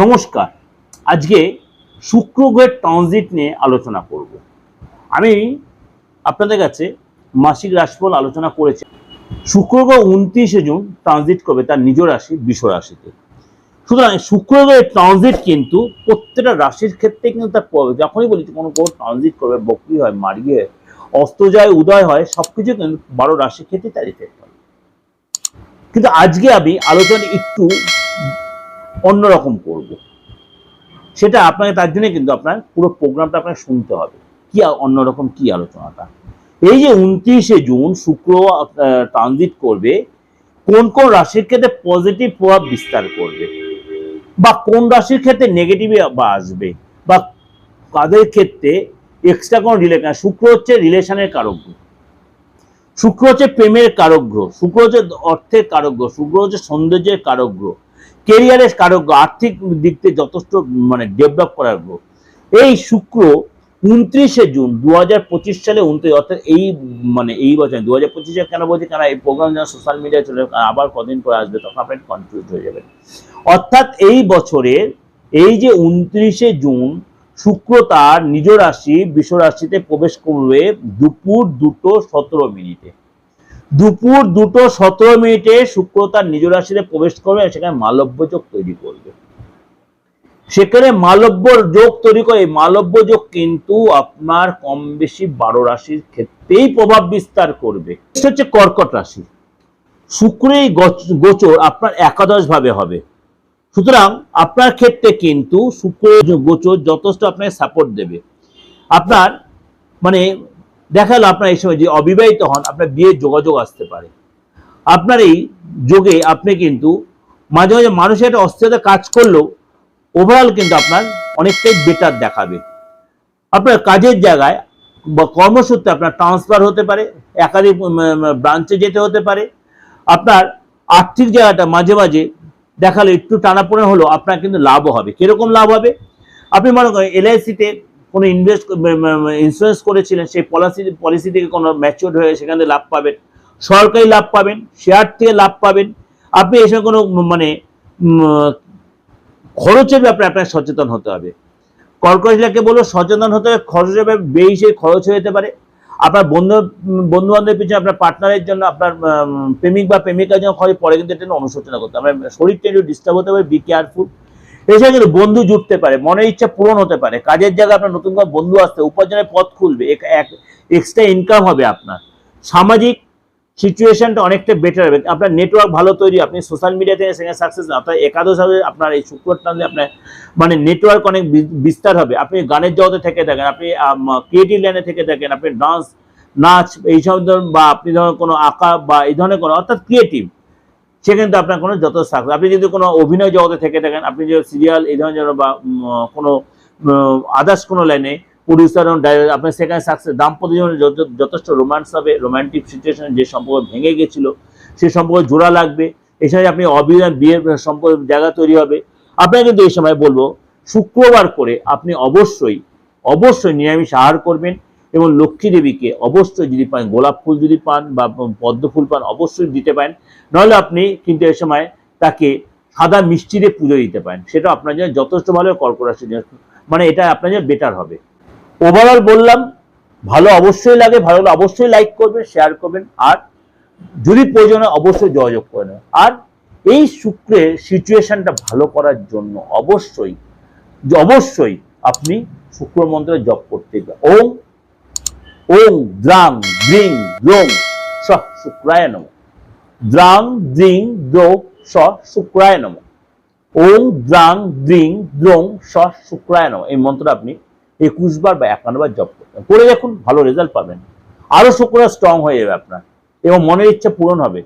নমস্কার। আজকে শুক্র গ্রহের ট্রানজিট নিয়ে আলোচনা করব। আমি আপনাদের কাছে মাসিক রাশিফল আলোচনা করেছি। শুক্র গ্রহ উনত্রিশে জুন ট্রানজিট করবে তার নিজ রাশি, বিষ রাশিতে। সুতরাং শুক্র গ্রহের ট্রানজিট কিন্তু প্রত্যেকটা রাশির ক্ষেত্রে কিন্তু তার যখনই বলি কোনো গ্রহ ট্রানজিট করবে, বক্রি হয়, মার্গী হয়, অস্ত যায়, উদয় হয়, সবকিছু কিন্তু বারো রাশির ক্ষেত্রে তার ইফেক্ট হয় কিন্তু আজকে আমি আলোচনা একটু অন্যরকম করব। সেটা আপনাকে তার জন্য কিন্তু আপনার পুরো প্রোগ্রামটা আপনাকে শুনতে হবে। কি অন্যরকম কি আলোচনাটা? এই যে উনত্রিশে জুন শুক্র ট্রানজিট করবে, কোন কোন রাশির ক্ষেত্রে পজিটিভ প্রভাব বিস্তার করবে? বা কোন রাশির ক্ষেত্রে নেগেটিভ বা আসবে? বা কাদের ক্ষেত্রে এক্সট্রা কোন রিলেশন শুক্র হচ্ছে রিলেশনের কারক গ্রহ। শুক্র হচ্ছে প্রেমের কারক গ্রহ। শুক্র হচ্ছে অর্থের কারক গ্রহ। শুক্র হচ্ছে সৌন্দর্যের কারক গ্রহ। কেরিয়ারের গ্রহ, আর্থিক দিক থেকে যথেষ্ট মানে ডেভেলপ করার গ্রহ এই শুক্র উনত্রিশে জুন দুহাজার পঁচিশ সালে উনত্রিশ অর্থাৎ এই মানে এই বছর দু হাজার পঁচিশে কেন বলছি? কেন এই প্রোগ্রাম যেন সোশ্যাল মিডিয়ায় চলে আবার কদিন পরে আসবে তখন আপনি কনফিউজ হয়ে যাবেন। অর্থাৎ এই বছরের এই যে উনত্রিশে জুন শুক্র তার নিজ রাশি বিশ্ব রাশিতে প্রবেশ করবে দুপুর দুটো সতেরো মিনিটে। দুপুর দুটো সতেরো মিনিটে শুক্র তার নিজ রাশিতে প্রবেশ করবে সেখানে মালব্য যোগ তৈরি করবে। সেখানে মালব্য যোগ তৈরি করে মালব্য যোগ কিন্তু আপনার কম বেশি বারো রাশির ক্ষেত্রেই প্রভাব বিস্তার করবে। হচ্ছে কর্কট রাশি। শুক্রের গোচ- গোচর আপনার একাদশ ভাবে হবে। সুতরাং আপনার ক্ষেত্রে কিন্তু শুক্র গোচর যথেষ্ট আপনাকে সাপোর্ট দেবে। আপনার মানে দেখা গেল আপনার এই সময় যে অবিবাহিত হন, আপনার বিয়ের যোগাযোগ আসতে পারে। আপনার এই যোগে আপনি কিন্তু মাঝে মাঝে মানুষের একটা অস্থিরতা কাজ করলেও ওভারঅল কিন্তু আপনার অনেকটাই বেটার দেখাবে। আপনার কাজের জায়গায় বা কর্মসূত্রে আপনার ট্রান্সফার হতে পারে, একাধিক ব্রাঞ্চে যেতে হতে পারে। আপনার আর্থিক জায়গাটা মাঝে মাঝে দেখালে একটু টানাপোড়েন হলো আপনার কিন্তু লাভও হবে। কীরকম লাভ হবে? আপনি মনে করেন এলআইসিতে কোনো ইনভেস্ট ইন্স্যুরেন্স করেছিলেন, সেই পলিসি পলিসি থেকে কোনো ম্যাচিওর হয়ে সেখান থেকে লাভ পাবেন। সরকারি লাভ পাবেন শেয়ার থেকে লাভ পাবেন। আপনি এসে কোনো মানে খরচের ব্যাপারে আপনার সচেতন হতে হবে। কর্কশিলাকে বলব, সচেতন হতে হবে, খরচের ব্যাপারে বেশি খরচ হয়ে যেতে পারে। আপনার বন্ধু বন্ধু বান্ধবের পিছনে আপনার পার্টনারের জন্য আপনার প্রেমিক বা প্রেমিকার জন্য খরচ, পরে কিন্তু এটা অনুশোচনা করতে হবে। শরীরটা একটু ডিস্টার্ব হতে পারে বি কেয়ারফুল এছাড়া কিন্তু বন্ধু জুটতে পারে, মনের ইচ্ছা পূরণ হতে পারে, কাজের জায়গায় আপনার নতুন করে বন্ধু আসতে, উপার্জনের পথ খুলবে এক্সট্রা ইনকাম হবে আপনার। সামাজিক সিচুয়েশনটা অনেকটা বেটার হবে। আপনার নেটওয়ার্ক ভালো তৈরি, আপনি সোশ্যাল মিডিয়া থেকে সেখানে সাকসেস অর্থাৎ একাদশ হবে আপনার এই শুক্র টানলে আপনার মানে নেটওয়ার্ক অনেক বিস্তার হবে। আপনি গানের জগতে থেকে থাকেন, আপনি ক্রিয়েটিভ লাইনে থেকে থাকেন, আপনি ডান্স নাচ, এইসব ধরুন বা আপনি ধরুন কোনো আঁকা বা এই ধরনের কোনো, অর্থাৎ ক্রিয়েটিভ সে কিন্তু আপনার কোনো যত সাকসেস, আপনি যদি কোনো অভিনয় জগতে থেকে থাকেন, আপনি যে সিরিয়াল এই ধরনের বা কোনো আদার্স কোনো লাইনে প্রডিউসার এবং ডাইরেক্টর আপনার সেখানে সাকসেস দাম্পত্য জীবনে যথে- যথেষ্ট রোমান্স হবে রোমান্টিক সিচুয়েশন যে সম্পর্ক ভেঙে গেছিল সেই সম্পর্ক জোড়া লাগবে। সময় আপনি অবিবাহ বিয়ের সম্পর্ক জায়গা তৈরি হবে। আপনাকে কিন্তু এই সময় বলব, শুক্রবার করে আপনি অবশ্যই অবশ্যই নিরামিষ আহার করবেন। এবং লক্ষ্মী দেবীকে অবশ্যই যদি পান, গোলাপ ফুল যদি পান বা পদ্ম ফুল পান, অবশ্যই দিতে পারেন। নাহলে আপনি কিন্তু এই সময় তাকে সাদা মিষ্টি দিয়ে পুজো দিতে পারেন। সেটা আপনার জন্য যথেষ্ট ভালো কর্কট রাশির জন্য মানে এটা আপনার জন্য বেটার হবে। ওভারঅল বললাম, ভালো অবশ্যই লাগে, ভালো অবশ্যই লাইক করবেন শেয়ার করবেন। আর যদি প্রয়োজন অবশ্যই যোগাযোগ করে নেবেন। আর এই শুক্রের সিচুয়েশনটা ভালো করার জন্য অবশ্যই অবশ্যই আপনি শুক্র মন্ত্রে জপ করতে ওম ওং দ্রাং দ্রিং দ্রোং স শুক্রায় নম। দ্রাং দ্রিং দ্রোং স শুক্রায় নম। ওং দ্রাং দ্রিং দ্রোং স শুক্রায় নম। এই মন্ত্রটা আপনি একুশ বার বা একান্ন বার জপ করবেন। করে দেখুন, ভালো রেজাল্ট পাবেন। আরও শুক্র স্ট্রং হয়ে যাবে আপনার। এবং মনের ইচ্ছা পূরণ হবে।